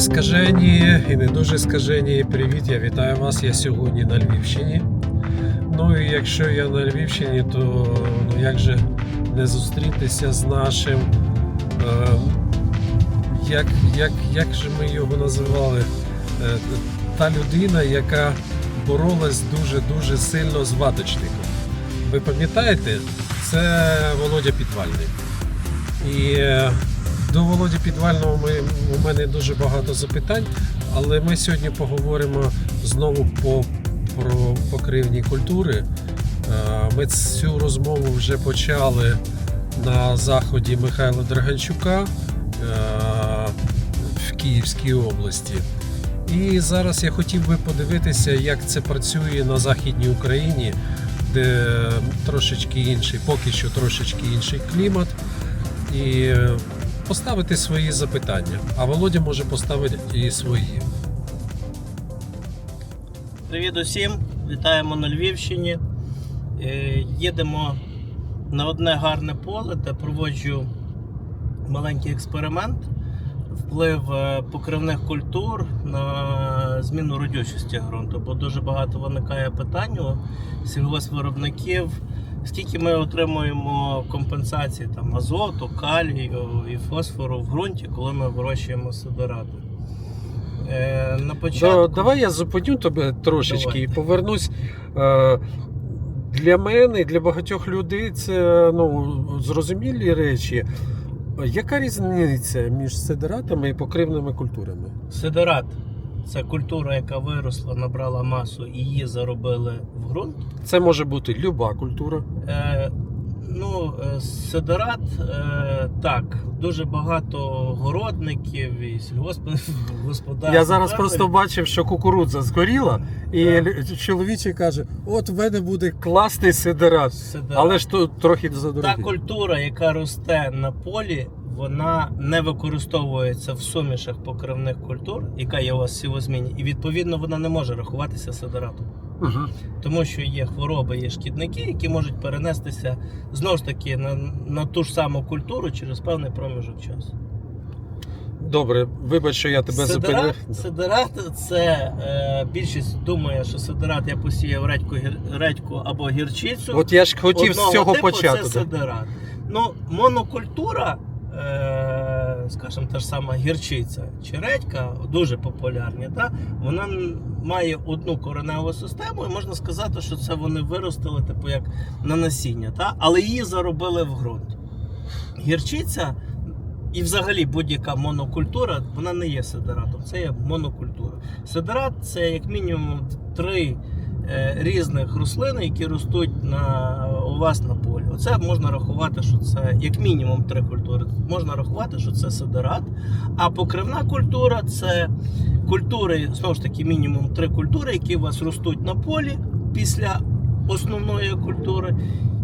Мої скажені і не дуже скажені привіт. Я вітаю вас. Я сьогодні на Львівщині. Ну і якщо я на Львівщині, то ну як же не зустрітися з нашим. Е, як, як, як же ми його називали? Е, та людина, яка боролась дуже-дуже сильно з ваточником. Ви пам'ятаєте, це Володя Підвальний. І е, до Володі Підвального ми, у мене дуже багато запитань, але ми сьогодні поговоримо знову по, про покривні культури. Е, Ми цю розмову вже почали на заході Михайла Драганчука е, в Київській області. І зараз я хотів би подивитися, як це працює на Західній Україні, де трошечки інший, поки що трошечки інший клімат. І поставити свої запитання. А Володя може поставити і свої. Привіт усім! Вітаємо на Львівщині. Е, Їдемо на одне гарне поле, де проводжу маленький експеримент. Вплив е, покривних культур на зміну родючості ґрунту, бо дуже багато виникає питань у сільгоспвиробників, скільки ми отримуємо компенсації там, азоту, калію і фосфору в ґрунті, коли ми вирощуємо сидорати. Е, На початку... Да, давай я зупиню тебе трошечки Давай. і повернусь. Е, Для мене, і для багатьох людей це ну, зрозумілі речі. Яка різниця між сидератами і покривними культурами? Сидорат це культура, яка виросла, набрала масу і її заробили в ґрунт. Це може бути люба культура. Е, ну, е, сидорат, е, так, дуже багато городників і сільгоспгосподарств. Я зараз просто бачив, що кукурудза згоріла, і Так. чоловічий каже: от в мене буде класний сидерат. Сидорат. Але ж тут трохи Та культура, яка росте на полі, вона не використовується в сумішах покривних культур, яка є у вас в сівозміні, і відповідно вона не може рахуватися сидоратом. Угу. Тому що є хвороби, є шкідники, які можуть перенестися знову ж таки на, на ту ж саму культуру через певний проміжок часу. Добре, вибач, що я тебе зупинив. сидерат це е, більшість думає, що сидерат я посіяв редьку, гір- редьку або гірчицю. От я ж хотів з цього типу почати. Це сидерат. Ну, монокультура, скажімо, та ж сама гірчиця чи редька, дуже популярні. Та? Вона має одну кореневу систему, і можна сказати, що це вони виростили, типу, як на насіння, та? але її заробили в ґрунт. Гірчиця. І взагалі будь-яка монокультура, вона не є сидератом, це є монокультура. Сидерат це як мінімум три е, різних рослини, які ростуть на, у вас на полі. Оце можна рахувати, що це як мінімум три культури. Можна рахувати, що це сидерат. А покривна культура це культури, знову ж таки, мінімум три культури, які у вас ростуть на полі після основної культури,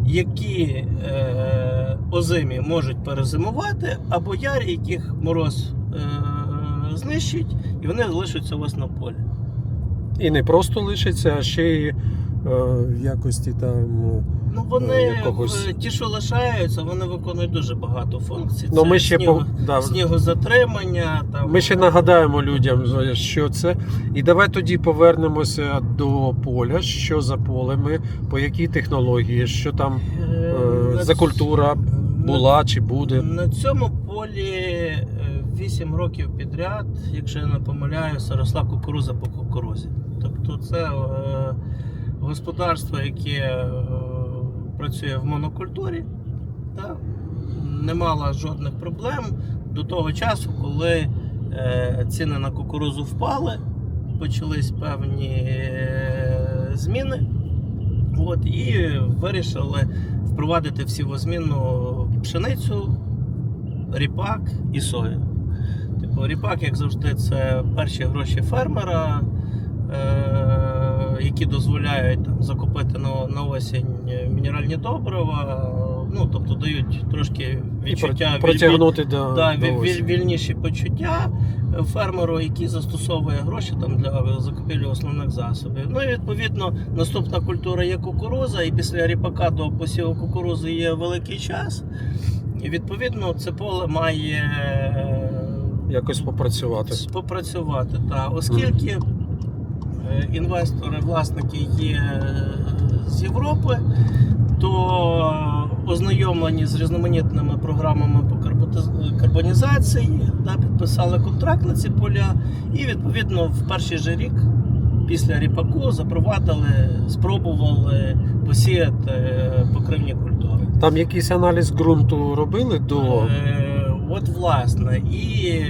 які е, озимі можуть перезимувати, або ярі, яких мороз е, знищить, і вони залишаться у вас на полі. І не просто лишиться, а ще й е, в якості там. Ну вони Е, якогось- ті, що лишаються, вони виконують дуже багато функцій. Ну, Це ми ще снігу, по- да. снігозатримання. Там, Ми ще нагадаємо людям, що це. І давай тоді повернемося до поля. Що за полем, по якій технології, що там Е, е, за культура на- була чи буде. На цьому полі 8 років підряд, якщо я не помиляюся, росла кукуруза по кукурузі. Тобто це е, господарство, яке е, працює в монокультурі, та, не мало жодних проблем до того часу, коли е, ціни на кукурузу впали, почались певні зміни. От, і вирішили впровадити всівозмінну пшеницю, ріпак і сою. Типу, ріпак, як завжди, це перші гроші фермера, які дозволяють там, закупити на, на осінь мінеральні добрива, ну, тобто дають трошки відчуття про- протягнути до, да, до віль- віль- вільніші почуття фермеру, який застосовує гроші там для закупівлі основних засобів. Ну і відповідно наступна культура є кукуруза, і після ріпака до посіву кукурузи є великий час. І відповідно це поле має е, якось попрацювати. попрацювати. Та. Оскільки е, інвестори, власники є е, з Європи, то ознайомлені з різноманітними програмами по карбонізації, да, підписали контракт на ці поля, і відповідно в перший же рік. Після ріпаку запровадили, спробували посіяти е, покривні культури. Там якийсь аналіз ґрунту робили до. Е, от власне, і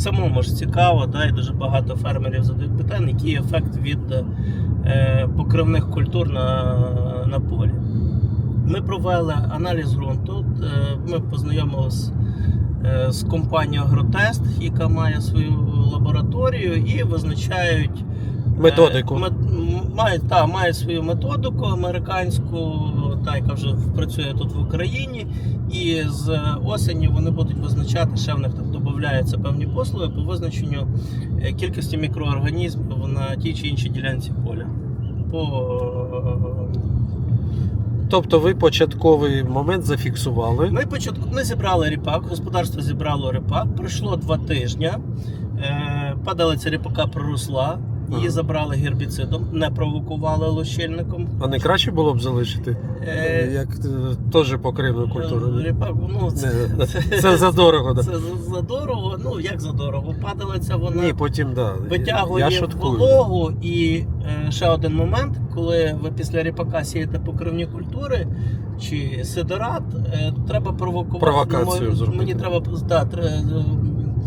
самому ж цікаво, да, і дуже багато фермерів задають питання, який ефект від е, покривних культур на, на полі. Ми провели аналіз ґрунту. е, Ми познайомилися е, з компанією Агротест, яка має свою лабораторію, і визначають Методику. Е, мет- м- Мають, та, мають свою методику американську, та, яка вже працює тут в Україні. І з осені вони будуть визначати, ще в них там додаються певні послуги по визначенню е, кількості мікроорганізмів на тій чи іншій ділянці поля. По, Тобто ви початковий момент зафіксували. Ми початку ми зібрали ріпак, господарство зібрало ріпак. Пройшло два тижні. Е, падалиця ріпака проросла, її забрали гербіцидом, не провокували лощильником. А не краще було б залишити? Е, Як е, теж покривну культуру. ні? Ріпак, ну, це, Не, Це задорого, це да. за- задорого. Ну як задорого? Падалиця вона Ні, потім да. витягує Я вологу. І е, ще один момент, коли ви після ріпака сієте покривні культури чи сидорат, е, треба провокувати. Провокацію Ну, зробити. Мені треба да, тре-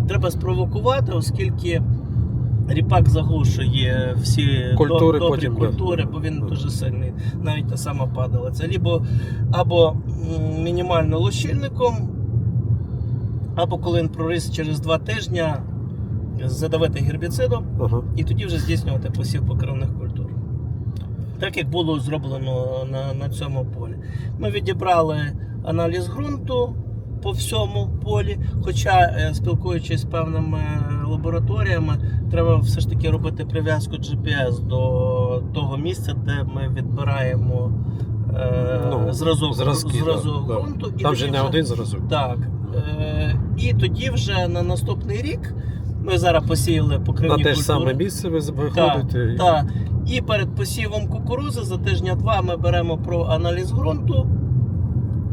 треба спровокувати, оскільки. Ріпак заглушує всі Культури добрі потім, культури, бо він Да. дуже сильний. Навіть та сама падалиця. Лібо або мінімально лощильником, або коли він проріс через два тижні, задавити гербіцидом Ага. і тоді вже здійснювати посів покривних культур. Так як було зроблено на, на цьому полі. Ми відібрали аналіз ґрунту по всьому полі. Хоча, е, спілкуючись з певними лабораторіями, треба все ж таки робити прив'язку GPS до того місця, де ми відбираємо е, Ну, зразок, зразки, зразок да, да. ґрунту. І Там тоді не вже- один зразок. так. Е, і тоді вже на наступний рік ми зараз посіяли покривні На те ж саме місце ви виходите. Так. І перед посівом кукурузи за тижня-два ми беремо про аналіз ґрунту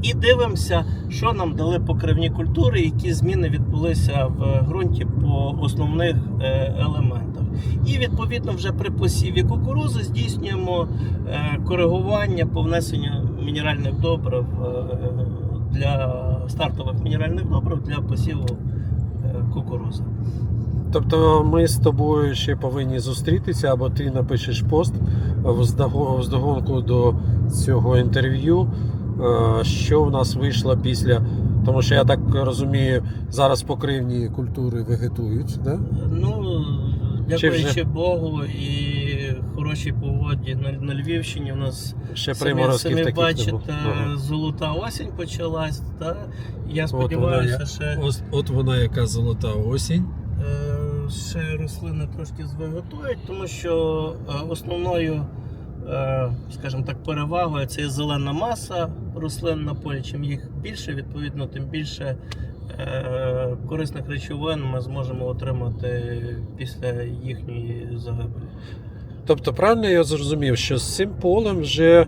і дивимося, що нам дали покривні культури, які зміни відбулися в ґрунті по основних е, елементах. І відповідно вже при посіві кукурузи здійснюємо е, коригування по внесенню мінеральних добрив е, для стартових мінеральних добрив для посіву кукурузи. Тобто ми з тобою ще повинні зустрітися, або ти напишеш пост вздого- вздогонку до цього інтерв'ю, що в нас вийшло після. Тому що я так розумію, зараз покривні культури вегетують, да? Ну, Чи дякуючи? Богу і хорошій погоді на, на Львівщині у нас ще самі, самі бачите, золота осінь почалась. Та? Я вона сподіваюся, є. ще, Ось, от вона яка золота осінь. е, ще рослини трошки звиготують, тому що е, основною, е, скажімо так, перевагою це є зелена маса рослин на полі. Чим їх більше, відповідно, тим більше е, корисних речовин ми зможемо отримати після їхньої загибелі. Тобто, правильно я зрозумів, що з цим полем вже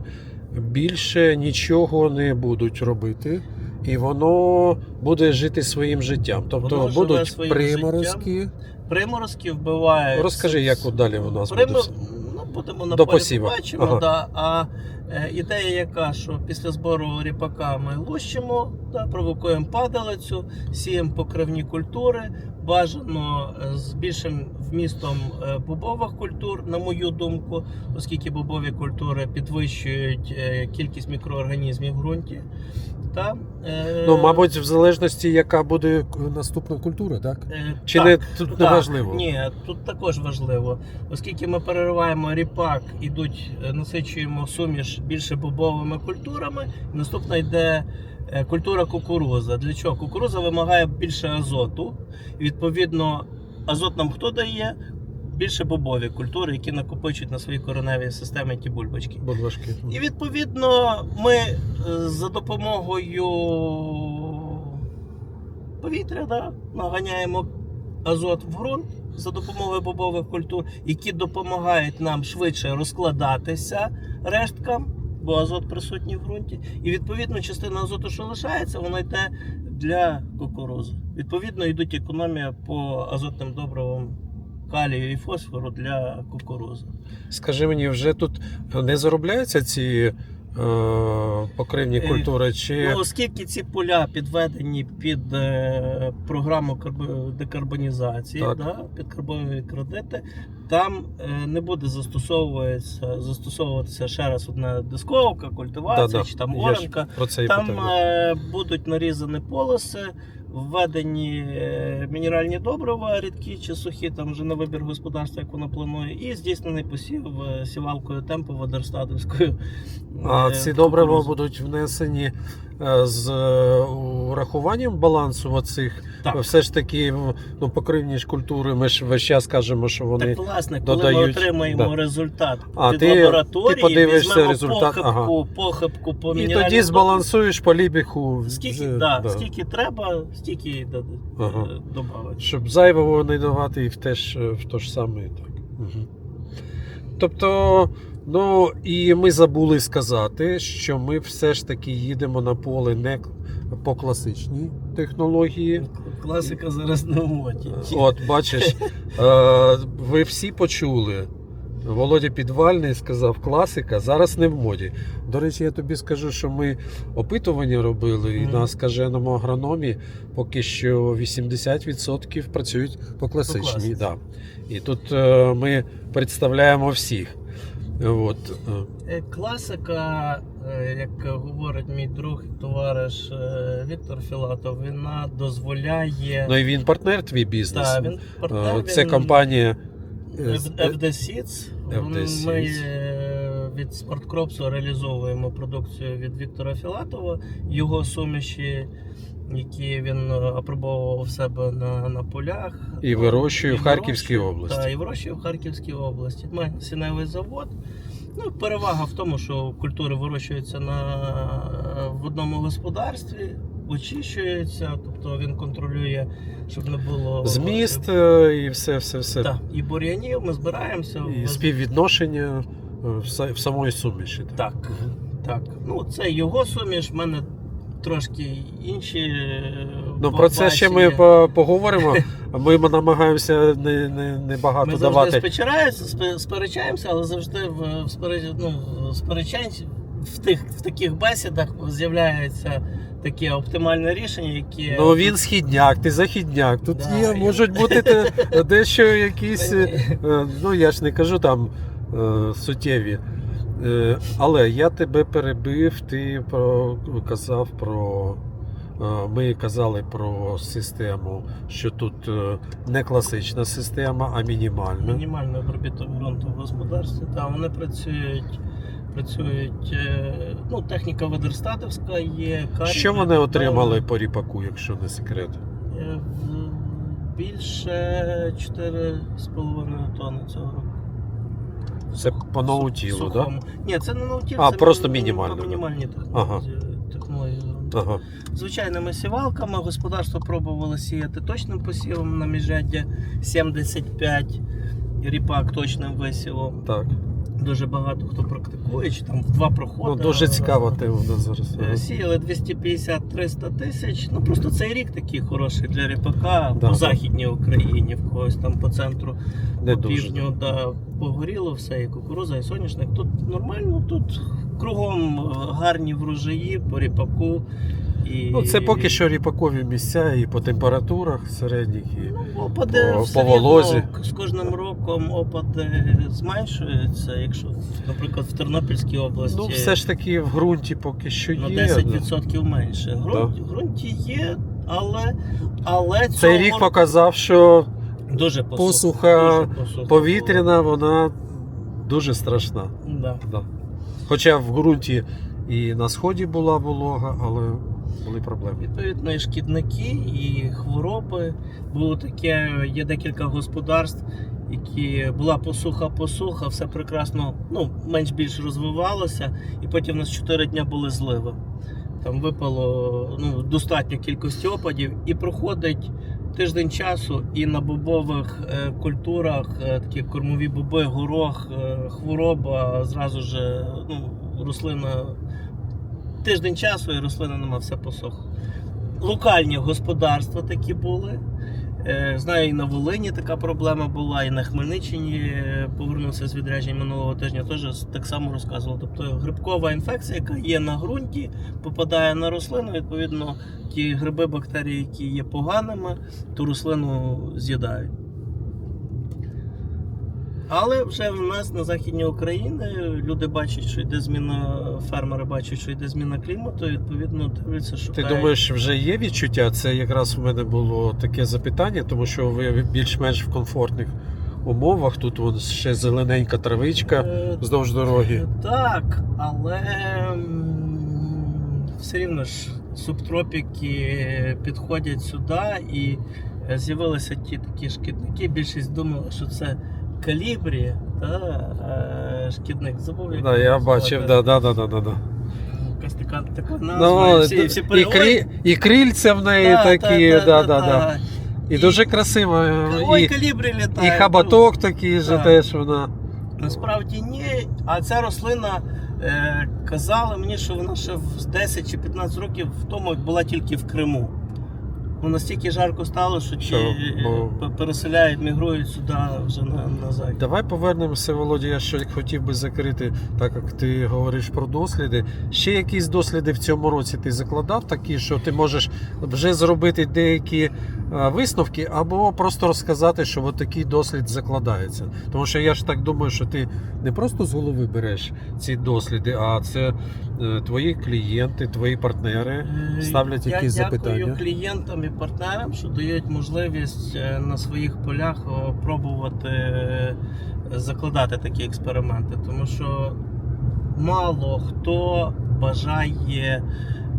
більше нічого не будуть робити, і воно буде жити своїм життям. Тобто будуть приморозки. Приморозки вбивають. Розкажи, як далі у нас Примор... буде. Будемо на До полі посіва. побачимо, Ага. да. А е, ідея яка, що після збору ріпака ми лущимо, да, провокуємо падалицю, сіємо покривні культури, бажано е, з більшим вмістом е, бобових культур, на мою думку, оскільки бобові культури підвищують е, кількість мікроорганізмів в ґрунті. Та, е, Ну, мабуть, в залежності, яка буде наступна культура, так? е, Чи так. не тут не важливо? Ні, тут також важливо. Оскільки ми перериваємо ріпак, ідуть, е, насичуємо суміш більше бобовими культурами. Наступна йде е, культура кукуруза. Для чого? Кукуруза вимагає більше азоту. І відповідно, азот нам хто дає? Більше бобові культури, які накопичують на своїй кореневій системі ті бульбочки. Будважки. І відповідно, ми е, за допомогою повітря, да, наганяємо азот в ґрунт за допомогою бобових культур, які допомагають нам швидше розкладатися решткам, бо азот присутній в ґрунті. І відповідно частина азоту, що лишається, вона йде для кукурузи. Відповідно, йдуть економія по азотним добривам калію і фосфору для кукурузи. Скажи мені, вже тут не заробляються ці е, покривні Е, культури? Чи Ну, оскільки ці поля підведені під е, програму декарбонізації, Так. да, під карбонові кредити, там е, не буде застосовуватися, застосовуватися ще раз одна дисковка, культивація Да-да, чи там оранка. Там е, будуть нарізані полоси, введені е, мінеральні добрива, рідкі чи сухі, там вже на вибір господарства, як воно планує, і здійснений посів е, сівалкою темпу Водерстадовською. А е, ці добрива будуть внесені з е, урахуванням балансу оцих. Так. Все ж таки, ну, покривні ж культури, ми ж весь час кажемо, що вони. Так, власне, коли ми отримаємо да. результат А, від ти- лабораторії, ти подивишся візьмемо результат, похибку, похибку по І тоді збалансуєш по лібіху. Скільки, да, да. скільки треба, стільки Ага. е, добавити. Щоб зайвого не давати і в те ж, в то ж саме. Так. Угу. Тобто, ну і ми забули сказати, що ми все ж таки їдемо на поле не по класичній технології. Класика зараз не в моді. От, бачиш, е, ви всі почули. Володя Підвальний сказав класика, зараз не в моді. До речі, я тобі скажу, що ми опитування робили, і на скаженому агрономі поки що 80% працюють по класичній. да. І тут е, ми представляємо всіх. От. е, Класика, е, як говорить мій друг і товариш е, Віктор Філатов, вона дозволяє. Ну і він партнер твій бізнес. Та, він партнер, Це він- компанія. FD Seeds. FD Seeds. Ми від Спорткропсу реалізовуємо продукцію від Віктора Філатова, його суміші, які він е, апробовував в себе на, на полях. І вирощує І в Харківській області. Так, і вирощує в Харківській області. Має сіневий завод. Ну, перевага в тому, що культури вирощуються на, в одному господарстві, очищуються, тобто він контролює, щоб не було Зміст е, і все, все, все. так, і бур'янів, ми збираємося. І в- співвідношення е, в в самої суміші. Так, так. Ну, це його суміш, в мене трошки інші. е, Ну про це ще ми поговоримо. Ми намагаємося не, не, не багато Ми давати. спе- сперечаємося, але завжди в, в, ну, в в, тих, в таких бесідах з'являється таке оптимальне рішення, яке. Ну він східняк, ти західняк. Тут Да, є, можуть бути те- дещо якісь. Е, Ну я ж не кажу там е, суттєві. Е, Але я тебе перебив, ти про, казав про. е, Ми казали про систему, що тут е, не класична система, а мінімальна. Мінімальний обробіток ґрунту в господарстві. Та вони працюють. Працюють, ну, техніка ведерстатівська є. карі, Що вони отримали по ріпаку, якщо не секрет? Більше 4,5 тонни цього року. Це по ноутілу, так? Да? Ні, це не ноутіл, А, це просто мі- мінімально, по Мінімальні технології. технології ґрунту. Ага. Звичайними сівалками господарство пробувало сіяти точним посівом на міжряддя 75 ріпак точним висівом. Так. Дуже багато хто практикує, чи там в два проходи. Ну, дуже цікава тема у зараз. Е, Сіяли 250-300 тисяч. Ну просто цей рік такий хороший для ріпака Да. по західній Україні, в когось там по центру, Не по півдню, да, погоріло все, і кукуруза, і соняшник. Тут нормально, тут кругом е, гарні врожаї по ріпаку. І... Ну, це поки що ріпакові місця і по температурах середніх. І... Ну, опади по- по волозі. з кожним роком опади зменшуються. Якщо, наприклад, в Тернопільській області Ну, все ж таки в ґрунті поки що на є. 10% менше. Грунт, В ґрунті є, але, але Цей рік показав, що дуже посуха, посуха, дуже посуха повітряна, вона дуже страшна. Да. Да. Хоча в ґрунті і на сході була волога, але були проблеми. Відповідно, і шкідники, і хвороби. Було таке, є декілька господарств, які була посуха-посуха, все прекрасно, ну, менш-більш розвивалося, і потім у нас 4 дня були зливи. там випало ну, достатньо кількості опадів, і проходить тиждень часу, і на бобових е, культурах, е, такі кормові боби, горох, е, хвороба, зразу ж ну, рослина. Тиждень часу і рослина нема, все посохло. Локальні господарства такі були. Е, Знаю, і на Волині така проблема була, і на Хмельниччині е, повернувся з відряджень минулого тижня, теж так само розказував. Тобто грибкова інфекція, яка є на ґрунті, попадає на рослину, відповідно, ті гриби, бактерії, які є поганими, ту рослину з'їдають. Але вже в нас на західній Україні люди бачать, що йде зміна, фермери бачать, що йде зміна клімату, і відповідно дивляться, Ти шукають. думаєш, вже є відчуття? Це якраз у мене було таке запитання, тому що ви більш-менш в комфортних умовах. Тут вон ще зелененька травичка Е, вздовж дороги. Так, але все рівно ж субтропіки підходять сюди і з'явилися ті такі шкідники. Більшість думала, що це калібрі, та е, шкідник забув. як Да, його я бачив, да, да, да, да, да, да. Якась така, така назва. Ну, і всі, і всі і, крі... і крильця в неї Та, такі, та, та, да, да, та. да. І, І- дуже красиво. Ой, І, калібрі і літає. хабаток такий же Так. теж вона. Насправді ні. А ця рослина е, казала мені, що вона ще в 10 чи 15 років тому була тільки в Криму. Ну, настільки жарко стало, що ті Що, бо- переселяють, мігрують сюди вже на, на захід. Давай повернемося, Володя. Я ще хотів би закрити, так як ти говориш про досліди. Ще якісь досліди в цьому році ти закладав, такі, що ти можеш вже зробити деякі висновки, або просто розказати, що от такий дослід закладається. Тому що я ж так думаю, що ти не просто з голови береш ці досліди, а це е, твої клієнти, твої партнери. Е, ставлять Я якісь дякую запитання? клієнтам і партнерам, що дають можливість е, на своїх полях пробувати е, закладати такі експерименти, тому що мало хто бажає,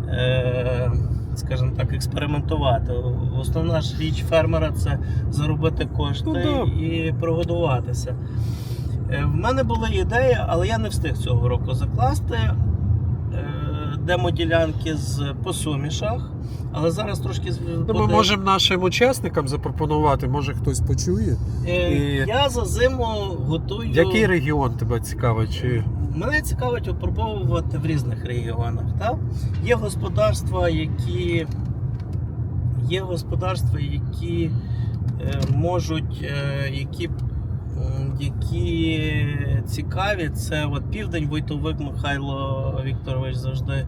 е, скажімо так, експериментувати. Основна ж річ фермера це заробити кошти Ну, да. і прогодуватися. Е, В мене була ідея, але я не встиг цього року закласти е, демоділянки з по сумішах. Але зараз трошки Ну, ми можемо нашим учасникам запропонувати, може хтось почує. Е, і- Я за зиму готую. Який регіон тебе цікавить? Чи... Мене цікавить опробовувати в різних регіонах. Так? Є господарства, які є господарства, які е, можуть, е, які, які цікаві. Це от південь Войтовик Михайло Вікторович завжди.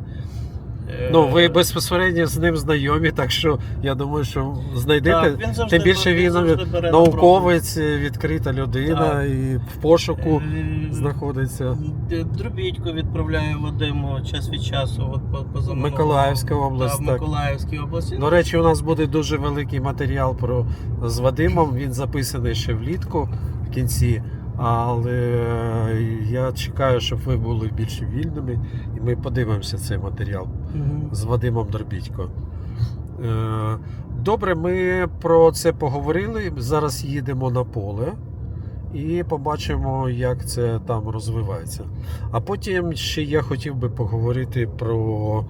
Е, Ну, ви безпосередньо з ним знайомі, так що я думаю, що знайдете. так, він завжди, Тим більше він завжди бере науковець, відкрита людина Так. і в пошуку Е, знаходиться. Д- Дробідько відправляє Вадиму час від часу. От по, Миколаївська область, Та, так. Миколаївській області. До речі, у нас буде дуже великий матеріал про з Вадимом. Він записаний ще влітку в кінці. Але я чекаю, щоб ви були більш вільними, і ми подивимося цей матеріал. З Вадимом Дорбітько. Е, Добре, ми про це поговорили. Зараз їдемо на поле і побачимо, як це там розвивається. А потім ще я хотів би поговорити про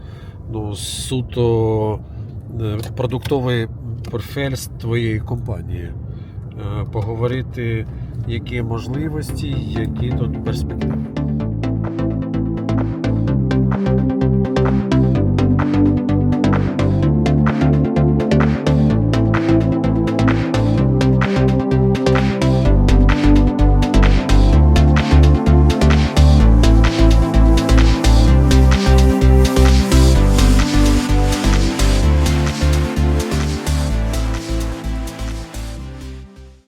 ну, суто е, продуктовий портфель з твоєї компанії. Е, Поговорити, які можливості, які тут перспективи.